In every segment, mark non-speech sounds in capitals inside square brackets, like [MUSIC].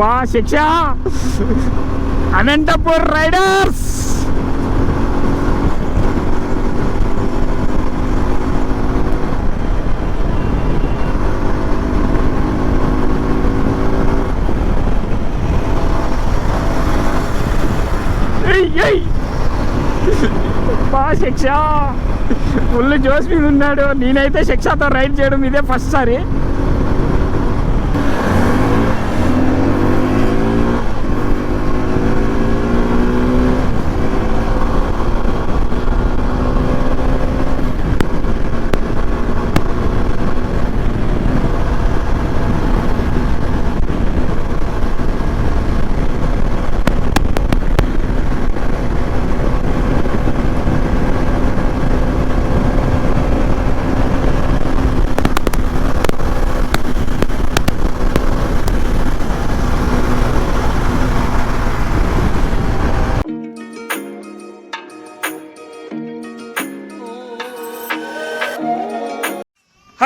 బా శిక్ష. అనంతపూర్ రైడర్స్! ఏయ్, బా శిక్ష. ఫుల్ జోస్ మీద ఉన్నాడు. నేనైతే శిక్షతో రైడ్ చేయడం ఇదే first sorry.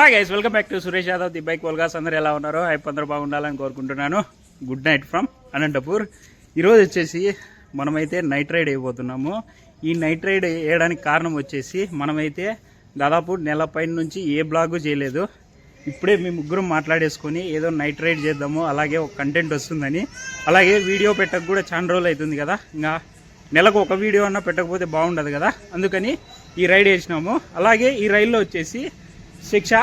Hi guys welcome back to Suresh Yadav the bike vlogs అందరూ ఎలా ఉన్నారో? హైప్ అందరూ బాగుండాలని కోరుకుంటున్నాను. గుడ్ నైట్ ఫ్రమ్ అనంతపూర్ ఈరోజు వచ్చేసి మనమైతే నైట్ రైడ్ అయిపోతున్నాము. ఈ నైట్ రైడ్ వేయడానికి కారణం వచ్చేసి మనమైతే దాదాపు నెల పైన నుంచి ఏ బ్లాగు చేయలేదు. ఇప్పుడే మీ ముగ్గురం మాట్లాడేసుకొని ఏదో నైట్ రైడ్ చేద్దాము అలాగే ఒక కంటెంట్ వస్తుందని. అలాగే వీడియో పెట్టక కూడా చాలా రోజులు అవుతుంది కదా. ఇంకా నెలకు ఒక వీడియో అన్నా పెట్టకపోతే బాగుండదు కదా. అందుకని ఈ రైడ్ వేసినాము. అలాగే ఈ రైల్లో వచ్చేసి శిక్ష.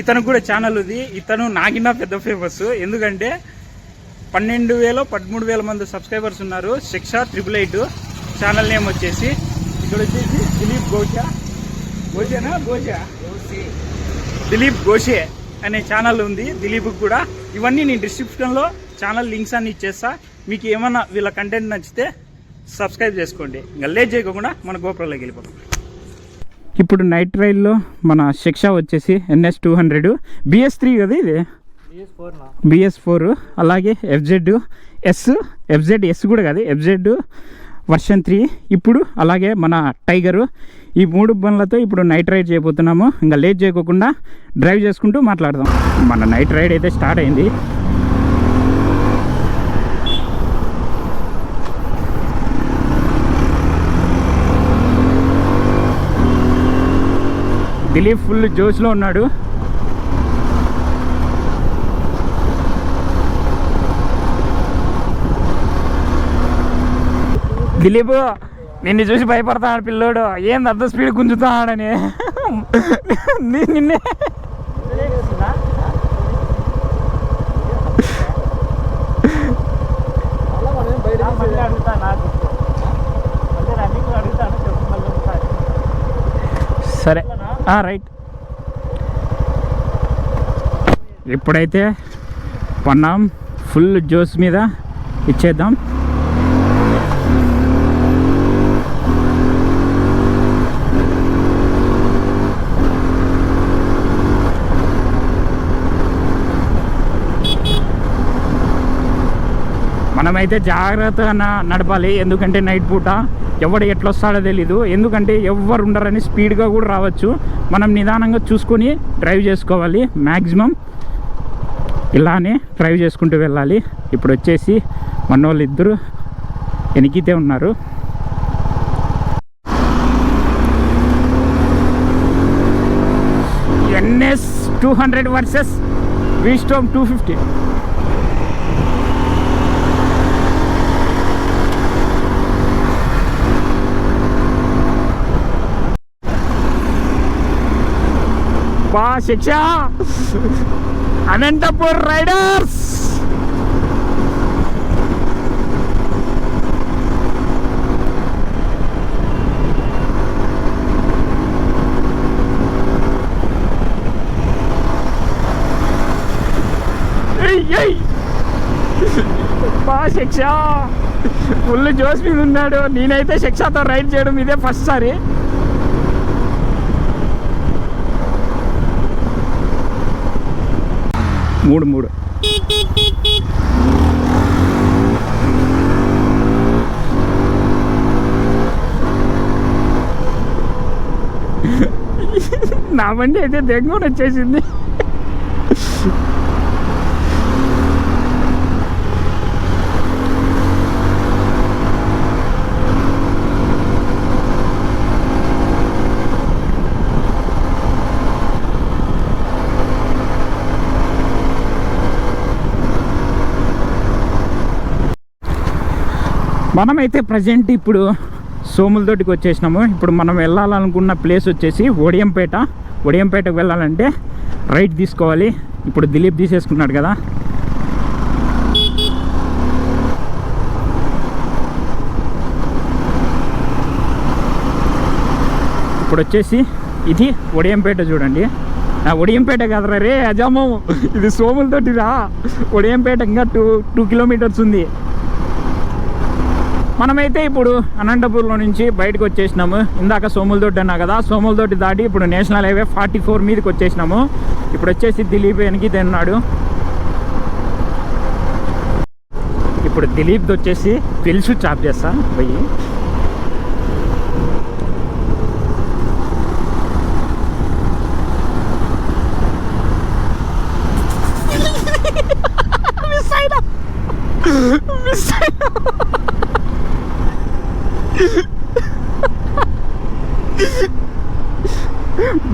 ఇతనికి కూడా ఛానల్ ఉంది ఇతను నాకిన్నా పెద్ద ఫేమస్ ఎందుకంటే పన్నెండు వేలు పదమూడు వేల మంది సబ్స్క్రైబర్స్ ఉన్నారు. శిక్ష ట్రిపుల్ ఎయిట్ ఛానల్ నేమ్ వచ్చేసి ఇక్కడ వచ్చేసి దిలీప్ గోషా గోషేనా గోషా దిలీప్ గోషే అనే ఛానల్ ఉంది. దిలీప్ కూడా. ఇవన్నీ నేను డిస్క్రిప్షన్లో ఛానల్ లింక్స్ అన్ని ఇచ్చేస్తా. మీకు ఏమన్నా వీళ్ళ కంటెంట్ నచ్చితే సబ్స్క్రైబ్ చేసుకోండి. ఇంకా లేట్ చేయకుండా మన గోపురంలోకి వెళ్ళిపోతాం ఇప్పుడు నైట్ రైల్లో మన శిక్ష వచ్చేసి NS two hundred. BS three కదా ఇది? బిఎస్ ఫోర్ అలాగే ఎఫ్జెడ్ ఎస్ ఎఫ్జెడ్ ఎస్ కూడా కాదు ఎఫ్జెడ్ వర్షన్ త్రీ. ఇప్పుడు అలాగే మన టైగరు. ఈ మూడు బండ్లతో ఇప్పుడు నైట్ రైడ్ చేయబోతున్నాము. ఇంకా లేట్ చేయకోకుండా డ్రైవ్ చేసుకుంటూ మాట్లాడదాం. మన నైట్ రైడ్ అయితే స్టార్ట్ అయింది. దిలీప్ ఫుల్ జోష్లో ఉన్నాడు. దిలీప్ నిన్ను చూసి భయపడతాడు పిల్లోడు. ఏంది అంత స్పీడ్ గుంజుతాడని నిన్నే. సరే. రైట్ ఇప్పుడైతే పన్నాం ఫుల్ జోస్ మీద ఇచ్చేద్దాం. మనమైతే జాగ్రత్తగా నడపాలి. ఎందుకంటే నైట్ పూట ఎవడు ఎట్లా వస్తాడో తెలీదు. ఎందుకంటే ఎవరు ఉండరని స్పీడ్గా కూడా రావచ్చు. మనం నిదానంగా చూసుకొని డ్రైవ్ చేసుకోవాలి. మ్యాక్సిమం ఇలానే డ్రైవ్ చేసుకుంటూ వెళ్ళాలి. ఇప్పుడు వచ్చేసి మన ఇద్దరు వెనికితే ఉన్నారు. NS two hundred versus V-Strom two fifty. పా శిక్ష. అనంతపూర్ రైడర్స్! ఏయ్, బా శిక్ష. ఫుల్ జోస్ మీద ఉన్నాడు. నేనైతే శిక్షతో రైడ్ చేయడం ఇదే ఫస్ట్ సారి. మూడు మూడు. నా బండి అయితే దగ్గర వచ్చేసింది. మనమైతే ప్రజెంట్ ఇప్పుడు సోములతోటికి వచ్చేసినాము. ఇప్పుడు మనం వెళ్ళాలనుకున్న ప్లేస్ వచ్చేసి ఒడియంపేట. ఒడియంపేటకు వెళ్ళాలంటే రైట్ తీసుకోవాలి. ఇప్పుడు దిలీప్ తీసేసుకున్నాడు కదా. ఇప్పుడు వచ్చేసి ఇది ఒడియంపేట చూడండి. ఆ ఒడియంపేట కదరా రే అజామో ఇది సోములతోటిరా ఒడియంపేట ఇంకా టూ టూ కిలోమీటర్స్ ఉంది. మనమైతే ఇప్పుడు అనంతపూర్లో నుంచి బయటకు వచ్చేసినాము. ఇందాక సోములతోటి అన్నా కదా సోములతోటి దాటి ఇప్పుడు నేషనల్ హైవే ఫార్టీ ఫోర్ మీదకి వచ్చేసినాము. ఇప్పుడు వచ్చేసి దిలీప్ వెనక్కి తిన్నాడు. ఇప్పుడు దిలీప్ది వచ్చేసి పిలుసు చాప్ చేస్తా పోయి.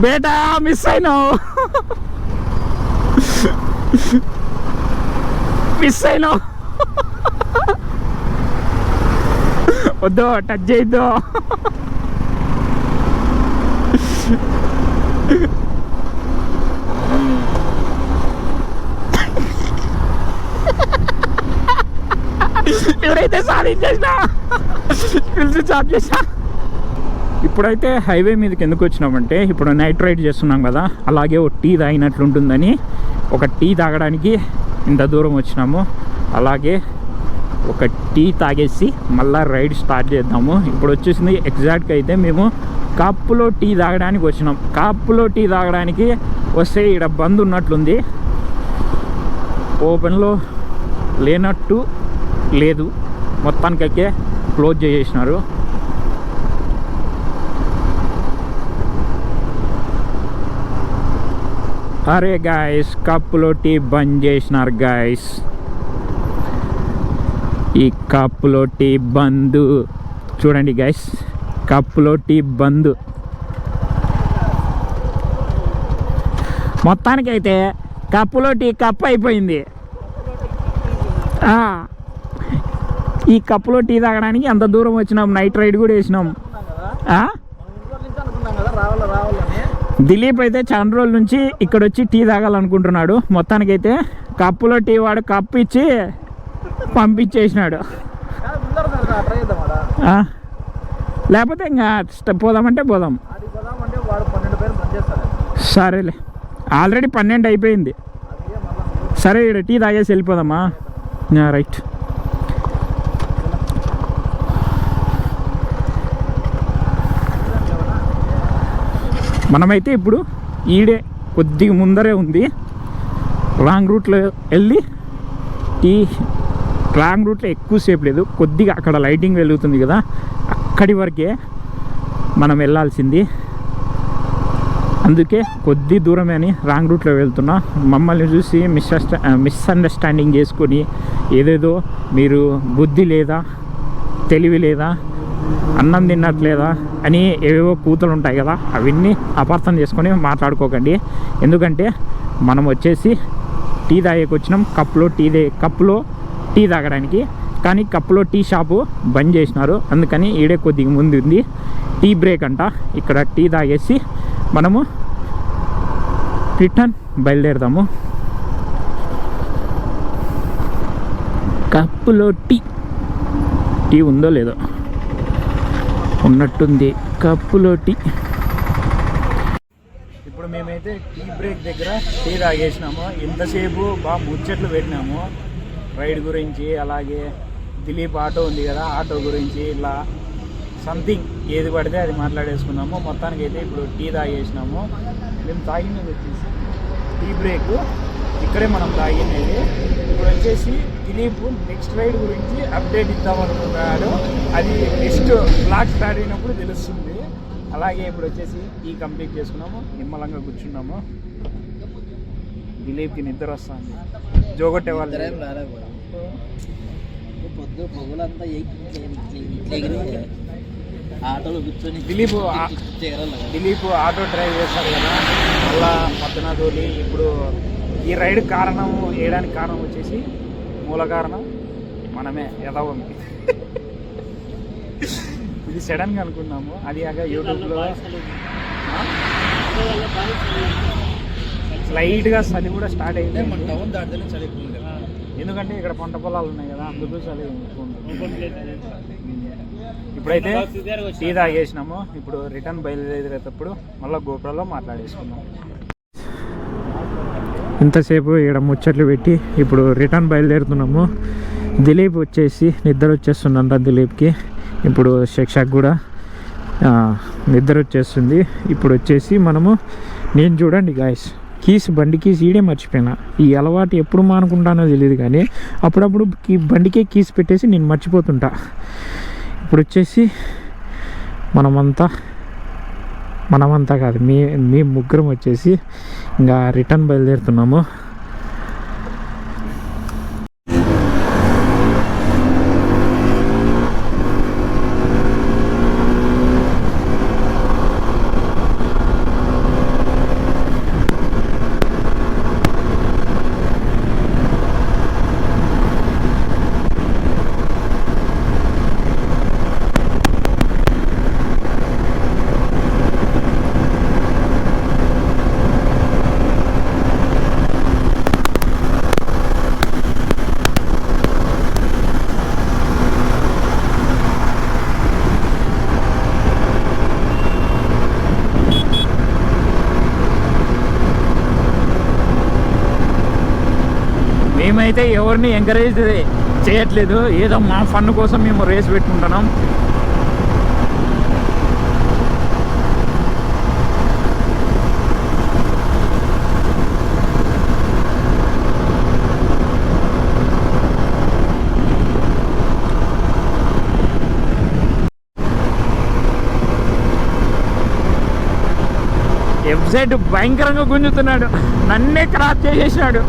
బేటా మిస్ అయినావు [LAUGHS] మిస్ అయినావు [LAUGHS] వద్దు టచ్ చేయొద్దు [LAUGHS] ఎవరైతే సాధించేసినా పిలిచి చాప్ చేసా ఇప్పుడైతే హైవే మీదకి ఎందుకు వచ్చినామంటే ఇప్పుడు నైట్ రైడ్ చేస్తున్నాం కదా అలాగే ఒక టీ తాగినట్లుంటుందని ఒక టీ తాగడానికి ఇంత దూరం వచ్చినాము. అలాగే ఒక టీ తాగేసి మళ్ళీ రైడ్ స్టార్ట్ చేద్దాము. ఇప్పుడు వచ్చేసింది ఎగ్జాక్ట్గా అయితే మేము కప్పులో టీ తాగడానికి వచ్చినాం. కాపులో టీ తాగడానికి వస్తే ఇక్కడ బంద్ ఉన్నట్లుంది. ఓపెన్లో లేనట్టు లేదు. మొత్తానికైతే క్లోజ్ చేసేసినారు. అరే గాయస్ కప్పులో టీ బంద్ చేసినారు గాయస్ ఈ కప్పులో టీ బంద్. చూడండి గాయస్ కప్పులో టీ బంద్. మొత్తానికైతే కప్పులో టీ కప్ అయిపోయింది. ఆ, ఈ కప్పులో టీ తాగడానికి ఎంత దూరం వచ్చినాం నైట్ రైడ్ కూడా వేసినాం. ఆ? దిలీప్ అయితే చాలా రోజుల నుంచి ఇక్కడ వచ్చి టీ తాగాలనుకుంటున్నాడు. మొత్తానికైతే కప్పులో టీ వాడు కప్పు ఇచ్చి పంపించేసినాడు. లేకపోతే ఇంకా పోదామంటే పోదాం. సరేలే. ఆల్రెడీ పన్నెండు అయిపోయింది. సరే ఇక్కడ టీ తాగేసి వెళ్ళిపోదామా? రైట్. మనమైతే ఇప్పుడు ఈడే కొద్దిగా ముందరే ఉంది. రాంగ్ రూట్లో వెళ్ళి టీ రాంగ్ రూట్లో ఎక్కువసేపు లేదు. కొద్దిగా అక్కడ లైటింగ్ వెలుగుతుంది కదా అక్కడి వరకే మనం వెళ్ళాల్సింది. అందుకే కొద్ది దూరమే అని రాంగ్ రూట్లో వెళ్తున్నా. మమ్మల్ని చూసి మిస్ మిస్అండర్స్టాండింగ్ చేసుకొని ఏదేదో మీరు బుద్ధి లేదా తెలివి లేదా అన్నం తిన్నట్లేదా అని ఏవేవో కూతలు ఉంటాయి కదా అవన్నీ అపార్థం చేసుకొని మాట్లాడుకోకండి. ఎందుకంటే మనం వచ్చేసి టీ తాగేకి వచ్చినాం కప్పులో టీ కప్లో కప్పులో టీ తాగడానికి. కానీ కప్పులో టీ షాపు బంద్ చేసినారు. అందుకని ఈడే కొద్దిగా ముందు ఉంది. టీ బ్రేక్ అంట. ఇక్కడ టీ తాగేసి మనము రిటర్న్ బయలుదేరుదాము. కప్పులో టీ. టీ ఉందో లేదో. ఉన్నట్టుంది. కప్పులో టీ ఇప్పుడు మేమైతే టీ బ్రేక్ దగ్గర టీ తాగేసినాము. ఎంతసేపు బాగా ముచ్చట్లు పెట్టినాము. రైడ్ గురించి అలాగే దిలీప్ ఆటో ఉంది కదా ఆటో గురించి ఇలా సంథింగ్ ఏది పడితే అది మాట్లాడేసుకున్నాము. మొత్తానికి అయితే ఇప్పుడు టీ తాగేసినాము. మేము తాగినది వచ్చేసి టీ బ్రేక్. ఇక్కడే మనం తాగినది ఇప్పుడు వచ్చేసి దిలీప్ నెక్స్ట్ రైడ్ గురించి అప్డేట్ ఇద్దామనుకుంటున్నాడు అది నెక్స్ట్ బ్లాక్ స్టార్ట్ అయినప్పుడు తెలుస్తుంది. అలాగే ఇప్పుడు వచ్చేసి టీ కంప్లీట్ చేసుకున్నాము. నిమ్మలంగా కూర్చున్నాము. దిలీప్కి నిద్ర వస్తుంది. జోగొట్టే వాళ్ళు. పొద్దు పొగులంతా ఆటోలో కూర్చొని దిలీప్ దిలీప్ ఆటో డ్రైవ్ చేస్తాడు కదా. మళ్ళా మద్దన తోలి ఇప్పుడు ఈ రైడ్ కారణం వేయడానికి కారణం వచ్చేసి మూల కారణం మనమే యథావంకి ఇది సడన్గా అనుకున్నాము. అది కాక యూట్యూబ్లో లైట్గా చలి కూడా స్టార్ట్ అయింది. ఎందుకంటే ఇక్కడ పంట పొలాలు ఉన్నాయి కదా అందుకు చలి. ఇప్పుడైతే టీ తాగేసినాము. ఇప్పుడు రిటర్న్ బయలుదేరేటప్పుడు మళ్ళీ గోపురంలో మాట్లాడేసుకున్నాం ఇంతసేపు ఇక్కడ ముచ్చట్లు పెట్టి ఇప్పుడు రిటర్న్ బయలుదేరుతున్నాము. దిలీప్ వచ్చేసి నిద్ర వచ్చేస్తుందంట దిలీప్కి. ఇప్పుడు శిక్షకు కూడా నిద్ర వచ్చేస్తుంది. ఇప్పుడు వచ్చేసి మనము నేను చూడండి గాయస్ కీస్ బండి కీస్ ఈడే మర్చిపోయినా. ఈ అలవాటు ఎప్పుడు మానుకుంటానో తెలియదు కానీ అప్పుడప్పుడు కీ బండికే కీస్ పెట్టేసి నేను మర్చిపోతుంటా. ఇప్పుడు వచ్చేసి మనమంతా మనమంతా కాదు మీ మీ ముగ్గురం వచ్చేసి ఇంకా రిటర్న్ బయలుదేరుతున్నాము. మేమైతే ఎవరిని ఎంకరేజ్ చేయట్లేదు. ఏదో మా ఫన్ కోసం మేము రేస్ పెట్టుకుంటున్నాం. ఎఫ్సైడ్ భయంకరంగా గుంజుతున్నాడు. నన్నే క్రాస్ చేసేసినాడు.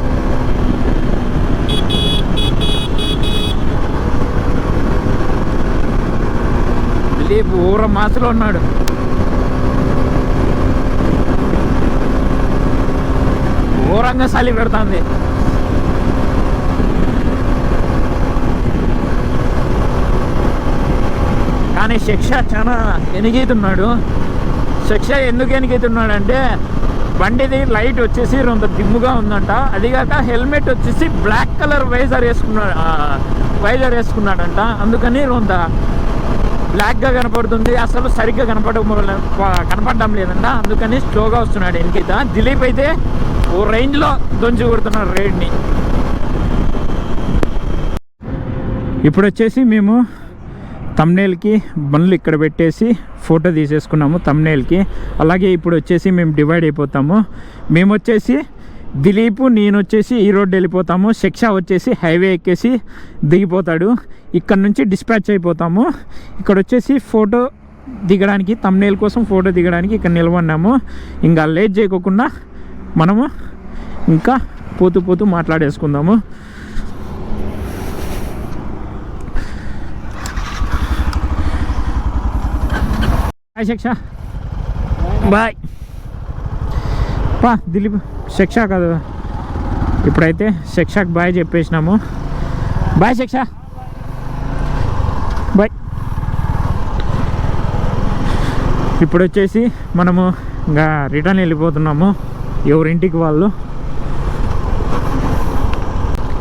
దిలీప్ ఊర మాసలో ఉన్నాడు. ఘోరంగా చలి పెడుతుంది. కానీ శిక్ష చాలా ఎనిగైతున్నాడు. శిక్ష ఎందుకు ఎనిగైతున్నాడు అంటే బండిది లైట్ వచ్చేసి కొంత దిమ్ముగా ఉందంట. అదిగాక హెల్మెట్ వచ్చేసి బ్లాక్ కలర్ వైజర్ వేసుకున్నాడు వైజర్ వేసుకున్నాడంట. అందుకని కొంత బ్లాక్గా కనపడుతుంది. అసలు సరిగ్గా కనపడ కనపడడం లేదంట. అందుకని స్లోగా వస్తున్నాడు వెనకిత దిలీప్ అయితే ఓ రేంజ్లో దొంచి కొడుతున్నాడు రైడ్ని. ఇప్పుడు వచ్చేసి మేము తమ్నేల్కి బండ్లు ఇక్కడ పెట్టేసి ఫోటో తీసేసుకున్నాము తమ్నేల్కి అలాగే ఇప్పుడు వచ్చేసి మేము డివైడ్ అయిపోతాము. మేము వచ్చేసి దిలీప్ నేను వచ్చేసి ఈ రోడ్డు వెళ్ళిపోతాము. శిక్ష వచ్చేసి హైవే ఎక్కేసి దిగిపోతాడు. ఇక్కడ నుంచి డిస్పాచ్ అయిపోతాము. ఇక్కడ వచ్చేసి ఫోటో దిగడానికి తమ్నేల్ కోసం ఫోటో దిగడానికి ఇక్కడ నిలబడినాము. ఇంకా లేట్ చేయకోకుండా మనము ఇంకా పోతూ పోతూ మాట్లాడేసుకుందాము. బాయ్ శిక్ష. బాయ్ పా దిలీప్ శిక్ష కాదు. ఇప్పుడైతే శిక్షకు బాయ్ చెప్పేసినాము. బాయ్ శిక్ష. బాయ్. ఇప్పుడు వచ్చేసి మనము ఇంకా రిటర్న్ వెళ్ళిపోతున్నాము. ఎవరింటికి వాళ్ళు?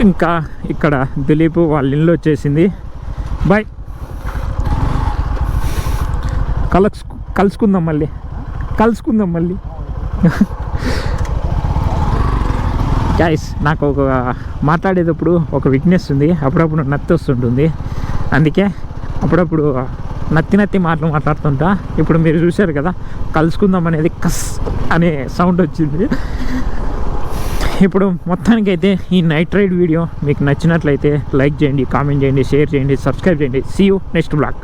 ఇంకా ఇక్కడ దిలీప్ వాళ్ళ ఇల్లు వచ్చేసింది. బాయ్. కలుసు కలుసుకుందాం మళ్ళీ. కలుసుకుందాం మళ్ళీ. గాయస్ నాకు ఒక మాట్లాడేటప్పుడు ఒక వీక్నెస్ ఉంది. అప్పుడప్పుడు నత్తి వస్తుంటుంది. అందుకే అప్పుడప్పుడు నత్తి నత్తి మాటలు మాట్లాడుతుంటా. ఇప్పుడు మీరు చూశారు కదా కలుసుకుందాం అనేది కస్ అనే సౌండ్ వచ్చింది. ఇప్పుడు మొత్తానికైతే ఈ నైట్ రైడ్ వీడియో మీకు నచ్చినట్లయితే లైక్ చేయండి కామెంట్ చేయండి షేర్ చేయండి సబ్స్క్రైబ్ చేయండి. See you next blog